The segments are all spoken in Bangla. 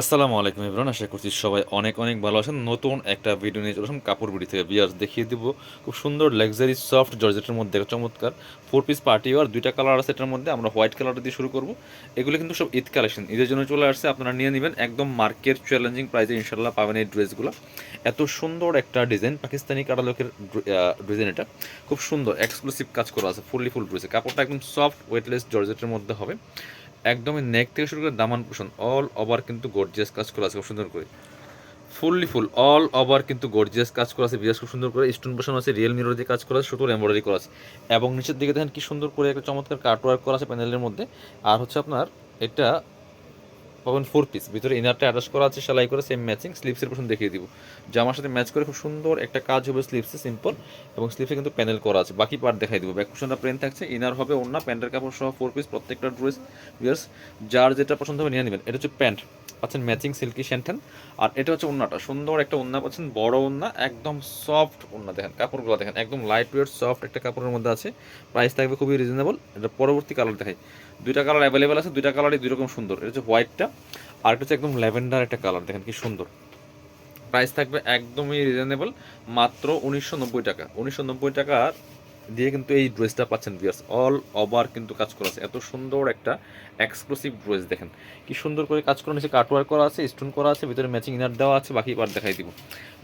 আসসালামু আলাইকুম ইমরান আশা করছি সবাই অনেক অনেক ভালো আছেন। নতুন একটা ভিডিও নিয়ে চলেছেন কাপড় বিড়ি থেকে। বিয়ার্স, দেখিয়ে দিব, খুব সুন্দর লাক্সারি সফট জর্জেটের মধ্যে একটা চমৎকার ফোর পিস পার্টি আর দুইটা কালার আছে এটার মধ্যে। আমরা হোয়াইট কালারটা দিয়ে শুরু করব। এগুলো কিন্তু সব ঈদ কালেকশন ঈদের জন্য চলে আসছে, আপনারা নিয়ে নেবেন। একদম মার্কেট চ্যালেঞ্জিং প্রাইসে ইনশাল্লাহ পাবেন এই ড্রেসগুলো এত সুন্দর একটা ডিজাইন পাকিস্তানি কাটালোকের ডিজাইন এটা। খুব সুন্দর এক্সক্লুসিভ কাজ করা আছে ফুললি ফুল ড্রেসে কাপড়টা একদম সফট ওয়েটলেস জর্জেটের মধ্যে হবে। একদমই নেক থেকে শুরু করে দামান পোষণ অল ওভার কিন্তু গর্জিয়াস কাজ করা আছে, খুব সুন্দর করে। ফুললি ফুল অল ওভার কিন্তু গর্জিয়াস কাজ করা আছে বিরাজ খুব সুন্দর করে স্টোন পোষণ আছে রিয়েল মিরর দিয়ে কাজ করা আছে সুতোর এমব্রয়ডারি করা আছে। এবং নিচের দিকে দেখেন কি সুন্দর করে একটা চমৎকার কাটওয়ার্ক করা আছে প্যানেলের মধ্যে। আর হচ্ছে আপনার, এটা পাবেন ফোর পিস ভিতরে ইনারটা অ্যাটাচ করা আছে, সেলাই করে সেম ম্যাচিং স্লিপসের পোর্শন দেখিয়ে দিব। জামার সাথে ম্যাচ করে খুব সুন্দর একটা কাজ হবে স্লিপসে সিম্পল এবং স্লিপসে কিন্তু প্যানেল করা আছে। বাকি পার্ট দেখাই দিব। ব্যাক পোর্শনটা প্লেন থাকছে ইনার হবে অন্য প্যান্টের কাপড় সহ ফোর পিস প্রত্যেকটা ড্রেস বিয়ার্স যার যেটা পছন্দ হবে নিয়ে নেবেন। এটা হচ্ছে প্যান্ট। পাচ্ছেন ম্যাচিং সিল্কি শ্যান্টেন আর এটা হচ্ছে ওন্নাটা সুন্দর একটা ওন্না পাচ্ছেন, বড় ওন্না একদম সফট ওন্না দেখেন, কাপড়গুলো দেখেন, একদম লাইট ওয়েট সফট একটা কাপড়ের মধ্যে আছে। প্রাইস থাকবে খুবই রিজনেবল এটা পরবর্তী কালার দেখাই। দুইটা কালার অ্যাভেলেবেল আছে, দুইটা কালারই দুই রকম সুন্দর। এটা হচ্ছে হোয়াইটটা আর হচ্ছে একদম ল্যাভেন্ডার একটা কালার, দেখেন কি সুন্দর। প্রাইস থাকবে একদমই রিজনেবল মাত্র উনিশশো নব্বই টাকা। উনিশশো নব্বই টাকার দিয়ে কিন্তু এই ড্রেসটা পাচ্ছেন বিয়ার্স অল ওভার কিন্তু কাজ করা আছে। এত সুন্দর একটা এক্সক্লুসিভ ড্রেস দেখেন। কি সুন্দর করে কাজ করা, নিচে কাটওয়ার্ক করা আছে স্টোন করা আছে, ভিতরে ম্যাচিং ইনার দেওয়া আছে, বাকি পার্ট দেখাই দিব।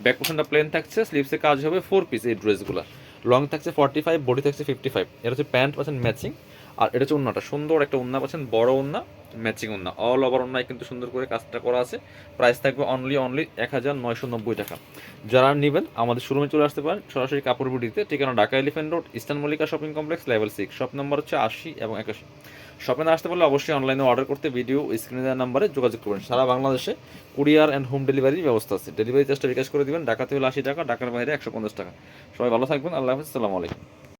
ব্যাক পোর্শনটা প্লেন থাকছে স্লিভসে কাজ হবে ফোর পিস এই ড্রেসগুলো লং থাকছে ফর্টি ফাইভ বডি থাকছে ফিফটি ফাইভ এটা হচ্ছে প্যান্ট পাচ্ছেন ম্যাচিং আর এটা হচ্ছে উন্নাটা সুন্দর একটা উন্না পাচ্ছেন, বড় উন্না ম্যাচিং উন্না অল ওভার উন্নায় কিন্তু সুন্দর করে কাজটা করা আছে। প্রাইস থাকবে অনলি অনলি এক হাজার নয়শো নব্বই টাকা। যারা নেবেন, আমাদের শোরুমে চলে আসতে পারেন, সরাসরি কাপড় বুটিতে ঠিকানা Dhaka elephant road eastern Mallika shopping complex level six shop number হচ্ছে আশি এবং একাশি। শপে আসতে পারলে অবশ্যই অনলাইনে অর্ডার করতে ভিডিও স্ক্রিনে দেওয়ার নাম্বারে যোগাযোগ করবেন। সারা বাংলাদেশে কুরিয়ার অ্যান্ড হোম ডেলিভারির ব্যবস্থা আছে। ডেলিভারি চার্জটা বিকাশ করে দিবেন। ঢাকাতে হলে আশি টাকা, ঢাকার বাইরে একশো পঞ্চাশ টাকা। সবাই ভালো থাকবেন। আল্লাহ হাফিজ। সালামু আলাইকুম।